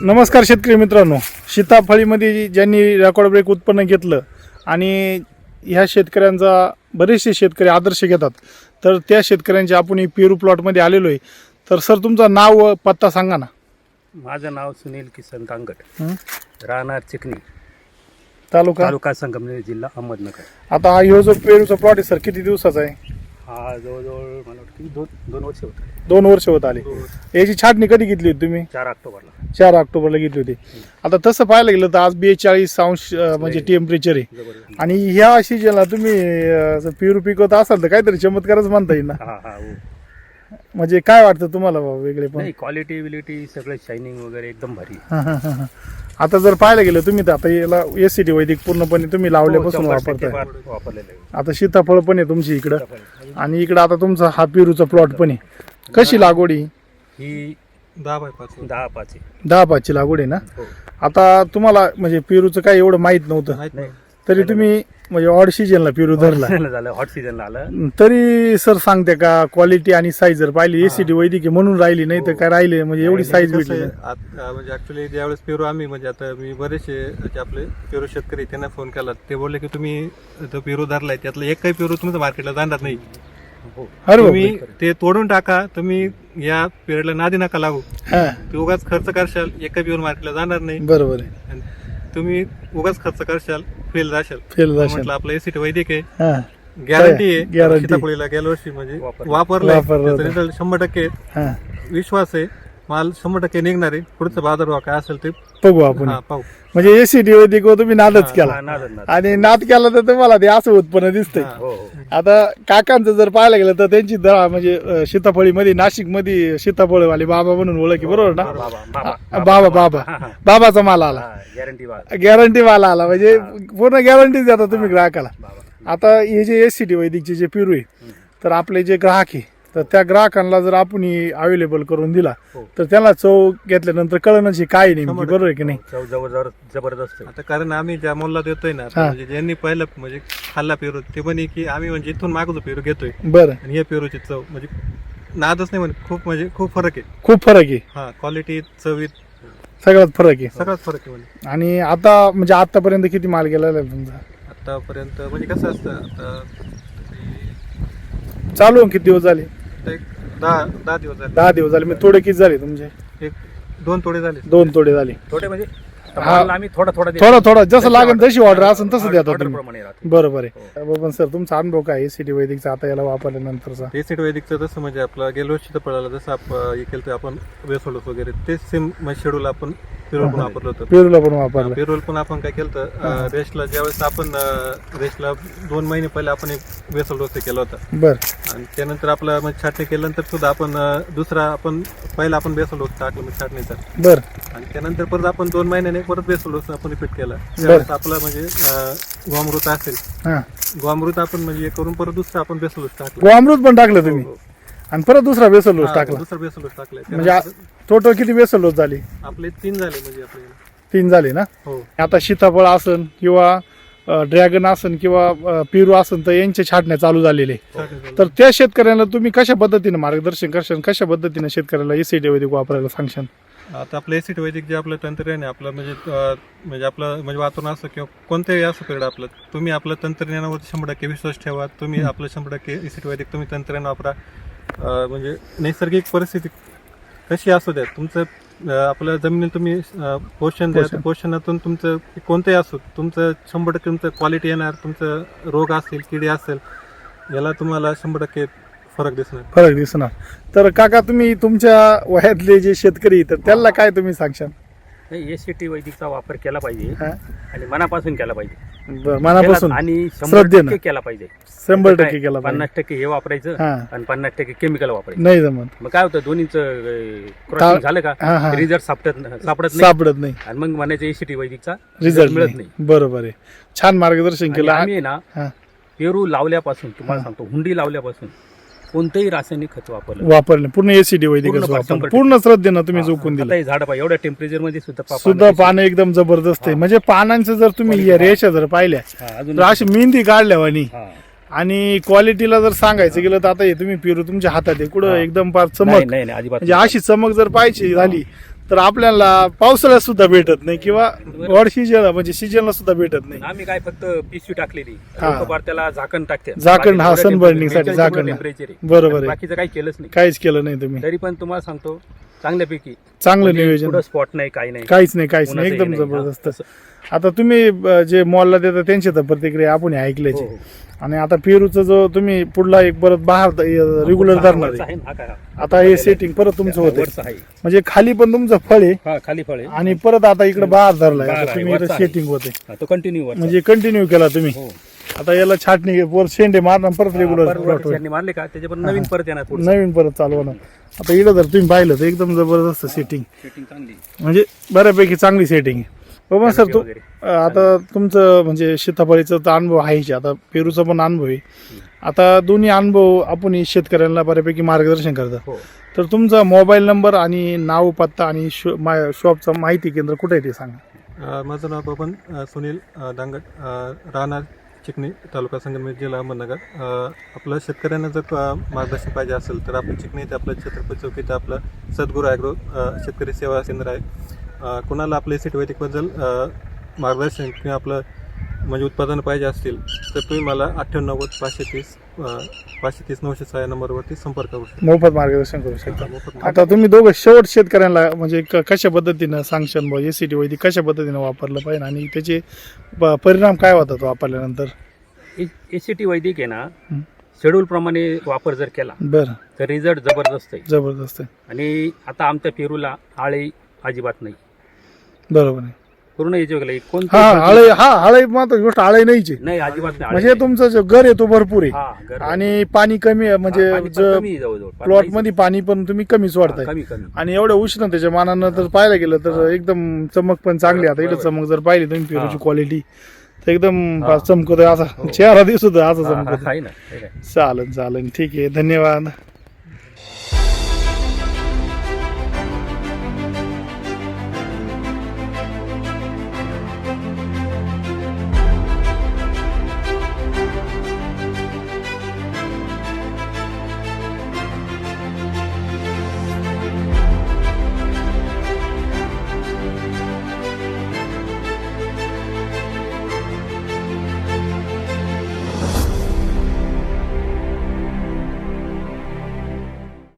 नमस्कार शेतकरी मित्रांनो. सीताफळीमध्ये ज्यांनी रेकॉर्ड ब्रेक उत्पन्न घेतलं आणि ह्या शेतकऱ्यांचा बरेचसे शेतकरी आदर्श घेतात तर त्या शेतकऱ्यांच्या आपण ही पेरू प्लॉटमध्ये आलेलो आहे. तर सर तुमचं नाव व पत्ता सांगा ना. माझं नाव सुनील किसन तांगट हं? राहणार चिकणी तालुका? तालुका संगमनेर जिल्हा अहमदनगर. आता हा ह्यो जो पेरूचा प्लॉट आहे सर किती दिवसाचा आहे? हा जवळजवळ मला वाटतं की दोन दोन वर्ष होतं दोन वर्ष होत आले. याची छाटणी कधी घेतली होती तुम्ही? चार ऑक्टोबरला. चार ऑक्टोबरला घेतली होती. आता तसं पाहायला गेलं तर आज बेचाळीस अंश अं, म्हणजे टेम्परेचर आहे. जबरदस्त. आणि ह्या सीजनला तुम्ही अं, पेरू पिकवत असाल तर काहीतरी चमत्कारच म्हणता येईल ना. हा हा हो. म्हणजे काय वाटतं तुम्हाला बाबा वेगळे पण? नाही क्वालिटी विलिटी सगळं शायनिंग वगैरे एकदम भारी. आता जर पाहायला गेलं तुम्ही तर आता याला एस सी टी वैदिक पूर्णपणे तुम्ही लावल्यापासून हो, वापरताय. वापरलेलं आहे. आता सीताफळ पण आहे तुमची इकडं. आणि इकडं आता तुमचा हा पेरूचा प्लॉट पण आहे. कशी लागवड ही ही दहा बाय पाच. दहा पाच आहे. दहा पाचची लागवड आहे ना? हो. आता तुम्हाला म्हणजे पेरूचं काय एवढं माहीत नव्हतं. माहीत नाही. तरी तुम्ही म्हणजे ऑड सीजनला पेरू धरला. झालं हॉट सीजनला आलं. तरी सर सांगते का क्वालिटी आणि साईज जर पाहिली एसीटी वैदिक म्हणून राहिली नाही तर काय राहिले म्हणजे एवढी साईज भेटली नाही. म्हणजे ऍक्च्युली ज्यावेळेस पेरू आम्ही म्हणजे आता मी बरेचसे जे आपले पेरू शेतकरी त्यांना फोन केला. ते बोलले की तुम्ही जो पेरू धरलाय त्यातलं एक काही पेरू तुमचं मार्केटला जाणार नाही. हो. अरे तुम्ही बापरे. ते तोडून टाका तुम्ही या पिरियडला नादी नका लागू. हा. ते उगाच खर्च करशाल एका पेरू मार्केटला जाणार नाही. बरोबर आहे. आणि तुम्ही उगाच खर्च करशाल फेल जाशाल फेल जाशाल. म्हटलं आपलं एसिटी वैदिक आहे. हा. गॅरंटी आहे. Guarantee. सीताफळीला गेल्या वर्षी म्हणजे वापरलं. वापरलंय. शंभर टक्के आहे. हा. विश्वास आहे. माल शंभर टक्के निघणार आहे. पुढचा बाजारभाव काय असेल ते बघू आपण. हा पाहू. म्हणजे एसीटी वैदिक तुम्ही नादच केला. आणि नाद केला तर तुम्हाला ते असं उत्पन्न दिसतंय. हा. हो आता काकांचं जर पाहायला गेलं तर त्यांची दळा म्हणजे अं, सीताफळीमध्ये नाशिकमध्ये सीताफळवाले बाबा म्हणून ओळखी बरोबर ना? बाबा बाबा बाबा बाबा बाबाचा माल आला. गॅरंटी वाला. आला. म्हणजे पूर्ण गॅरंटीच देता तुम्ही ग्राहकाला. आता हे जे एस सी टी वैदिकचे जे पिरू आहे तर आपले जे ग्राहक आहे तर त्या ग्राहकांना जर आपण अवेलेबल करून दिला हो. तर त्याला चव घेतल्यानंतर कळणच ही काय नेमकी बरोबर आहे की नाही? चव जबर जबरदस्त आहे. आता कारण आम्ही ज्या मोलला देतोय ना हा. म्हणजे ज्यांनी पहिलं म्हणजे खाल्ला पेरू ते म्हणे की आम्ही म्हणजे इथून मागवतो पेरू घेतोय. बरं. आणि हे पेरूची चव म्हणजे नादच नाही म्हणे खूप म्हणजे खूप फरक आहे. खूप फरक आहे. हा क्वालिटी चवीत सगळ्यात फरक आहे. सगळाच फरक आहे म्हणे. आणि आता म्हणजे आतापर्यंत किती माल गेलेला आहे तुमचा? आतापर्यंत म्हणजे कसं असतं आता चालू आहे किती दिवस झाले? आता एक दहा दहा दिवस झाले. दहा दिवस झाले. मी थोडे किती झाले तुमचे? एक दोन तोडे झाले. दोन तोडे झाले. थोडे म्हणजे हा. आम्ही थोडा थोडा देतो. थोडं थोडं. जसं लागेल तशी ऑर्डर असेल तसं तुम्ही. प्रमाणे राहते. बरोबर आहे. बाबा सर तुमचा अनुभव काय आहे? सिटी वैदिकचा आता याला वापरल्यानंतरचा? बेसिक वैदिकचं जसं म्हणजे आपलं गेल्या वर्षी तर पडायला जसं आपण हे केलं आपण बेसोडस वगैरे तेच सेम शेड्यूल आपण पेरोल पण वापरलं होतं. पेरूला पण वापरलं. पेरोल पण आपण काय केलं तर रेस्टला ज्यावेळेस आपण रेस्टला दोन महिने पहिले आपण एक वेसल डोसे केला होता. बर. आणि त्यानंतर आपलं म्हणजे छाटणी केल्यानंतर सुद्धा आपण अं, दुसरा आपण पहिला आपण बेसल डोस टाकला म्हणजे छाटणीचा. बर. आणि त्यानंतर परत आपण दोन महिन्याने परत बेसल डोस आपण रिपीट केला. त्यावेळेस आपला म्हणजे अं, गोअमृत असेल हा. गोअमृत आपण म्हणजे हे करून परत दुसरा आपण बेसल डोस टाकला. गोअमृत पण टाकलं तुम्ही? हो. आणि परत दुसरा बेसल डोस हा, टाकला. दुसरा बेसल डोस टाकलाय. म्हणजे त्यानंतर टोटल किती बेसल डोस झाली? आपले तीन झाले म्हणजे आपले. तीन झाले ना? हो. आता सीताफळ असन किंवा ड्रॅगन असन किंवा अं, पेरू असन तर यांच्या छाटण्या चालू झालेले. छाटणी झाली. तर त्या शेतकऱ्यांना तुम्ही कशा पद्धतीने मार्गदर्शन करशाल? कशा पद्धतीने शेतकऱ्याला एसीटी वैदिक वापरायला सांगशाल? आता आपलं एसिड वैदिक जे आपलं तंत्रज्ञान आहे आपलं म्हणजे अं, म्हणजे आपलं म्हणजे वातावरण असं किंवा कोणत्याही असं पिरियड आपलं तुम्ही आपलं तंत्रज्ञानावरती शंभर टक्के विश्वास ठेवा. तुम्ही आपलं शंभर टक्के एसिड वैदिक तुम्ही तंत्रज्ञान वापरा. म्हणजे नैसर्गिक परिस्थिती कशी असू द्या तुमचं आपल्या जमिनीत तुम्ही पोषण द्या पोषणातून तुमचं कोणतंही असो तुमचं शंभर टक्के तुमचं क्वालिटी येणार तुमचं रोग असेल किडी असेल याला तुम्हाला शंभर टक्के फरक दिसणार. फरक दिसणार. तर काका तुम्ही तुमच्या वयातले जे शेतकरी तर त्यांना काय तुम्ही सांगशाल? एस टी वैदिकचा वापर केला पाहिजे? आणि मनापासून केला पाहिजे. बरं, मनापासून आणि शंभर श्रद्धेनं. टक्के केला पाहिजे शंभर टक्के केला पाहिजे पन्नास टक्के हे वापरायचं हा. आणि पन्नास टक्के केमिकल वापरायचं नाही जमत मग काय होतं दोन्हीचं ता- क्रॉसिंग झालं का हा. रिझल्ट सापडत सापडत नाही सापडत नाही आणि मग म्हणायचं एसीटी वैदिकचा रिझल्ट मिळत नाही बरोबर आहे छान मार्गदर्शन आणि केलं आम्ही ना हा. पेरू लावल्यापासून तुम्हाला. सांगतो हुंडी लावल्यापासून कोणतंही रासायनिक खत वापरलं वापरलं पूर्ण एसीडी वैदिकच पूर्ण वापरलं. पूर्ण श्रद्धेनं तुम्ही झोकून दिलं. हे झाड पहा एवढ्या टेम्परेचरमध्ये सुद्धा पानं एकदम जबरदस्त आहे. म्हणजे पानांचं जर तुम्ही या रेषा जर पाहिल्या हा, अजून तर अशी मेहंदी काढल्या वाणी हा. आणि क्वालिटीला जर सांगायचं गेलं तर आता हे तुम्ही पेरू तुमच्या हातात आहे. कुठं. एकदम फार नाही चमक. नाही नाही, अजिबात म्हणजे अशी चमक जर पाहिजे झाली तर आपल्याला पावसाळ्यात सुद्धा भेटत नाही किंवा वॉड सीजन म्हणजे सीजनला सुद्धा भेटत नाही. आम्ही काय फक्त पिशवी टाकलेली. हा. त्याला झाकण टाकते झाकण, हा, sunburning साठी झाकण. टेम्परेचर बरोबर आहे. बाकीचं काही केलंच नाही. काहीच केलं नाही तुम्ही. तरी पण तुम्हाला सांगतो चांगल्यापैकी. चांगलं नियोजन. स्पॉट नाही काही नाही. काहीच नाही काहीच नाही. एकदम नाही. जबरदस्त. हा, आता तुम्ही अ, जे मॉलला देता त्यांची तर प्रतिक्रिया आपण ऐकल्याची हो, हो. आणि आता पेरूचा जो तुम्ही पुढला एक परत बाहेर रेग्युलर धरणार आहे? आता हे सेटिंग परत तुमचं होतं वरचा आहे. म्हणजे खाली पण तुमचं फळ आहे हा खाली फळ आहे. आणि परत आता इकडे बाहेर धरलाय. बाहेर आता आहे, तुम्ही आहे. सेटिंग होते हा, तो कंटिन्यू वर म्हणजे कंटिन्यू केला तुम्ही. हो. आता याला छाटणी वर शेंडे मारणार परत रेग्युलर परत मारले का? त्याच्यावर नवीन परत येणार पुढचं. नवीन परत चालू होणार. आता इकडं जर तुम्ही पाहिलं तर एकदम जबरदस्त सेटिंग Setting चांगली. म्हणजे बऱ्यापैकी चांगली सेटिंग आहे. बाबा सर तू वगैरे. आता तुमचं म्हणजे सीताफळीचा तर अनुभव आहेच आता पेरूचा पण अनुभव आहे. आता दोन्ही अनुभव आपण ही शेतकऱ्यांना बऱ्यापैकी मार्गदर्शन करता हो. तर तुमचा मोबाईल नंबर आणि नाव पत्ता आणि शो- मा- शॉपचं माहिती केंद्र कुठे आहे ते सांगा. अ, माझं नाव बबन अ, सुनील अ, दांगट अ, राहणार चिकणी तालुका संगमेश्वर जिल्हा अहमदनगर. अ, आपलं शेतकऱ्यांना जर अ, मार्गदर्शन पाहिजे असेल तर आपलं चिकणी इथे आपलं छत्रपती चौकीचं आपलं सद्गुरू ॲग्रो अ, शेतकरी सेवा केंद्र आहे. कुणाला आपलं एसिड वैदिकबद्दल मार्गदर्शन किंवा आपलं म्हणजे उत्पादन पाहिजे असतील तर तुम्ही मला अठ्ठ्याण्णव नव्वद पाचशे तीस पाचशे तीस नऊशे सहा या नंबरवरती संपर्क करू शकता. मोफत मार्गदर्शन करू शकता. मोफत आता तुम्ही दोघं शेवट शेतकऱ्यांना म्हणजे क- कशा पद्धतीनं सांगशन बुवा एसीटी वैदिक कशा पद्धतीनं वापरलं पाहिजे आणि त्याचे प- परिणाम काय होतात वापरल्यानंतर? एसीटी वैदिक आहे ना. शेड्यूल प्रमाणे वापर जर केला बरं. तर रिझल्ट जबरदस्त आहे. जबरदस्त आहे. आणि आता आमच्या पेरूला आळी अजिबात नाही. बरोबर आहे. पूर्ण याची वगैरे हा आळे हा आळे मात्र गोष्ट आळे नाहीची नाही अजिबात नाही म्हणजे तुमचं जो घर आहे तो भरपूर आहे. हा, आणि पाणी कमी आहे हा, पाणी म्हणजे पण कमी आहे जवळजवळ. प्लॉटमध्ये पाणी पण तुम्ही कमी हा, कमी कमी. आणि एवढ्या उष्णतेच्या मानानं तर पाहायला गेलं तर एकदम चमक पण चांगली आता इकडे बरोबर. चमक जर पाहिली तुम्ही पेरूची हा. क्वालिटी तर एकदम हा. चमकत असा चेहरा दिसत असा हा, हा, चमकत आहे ना आहे ना. चालेल चालेल ठीक आहे धन्यवाद.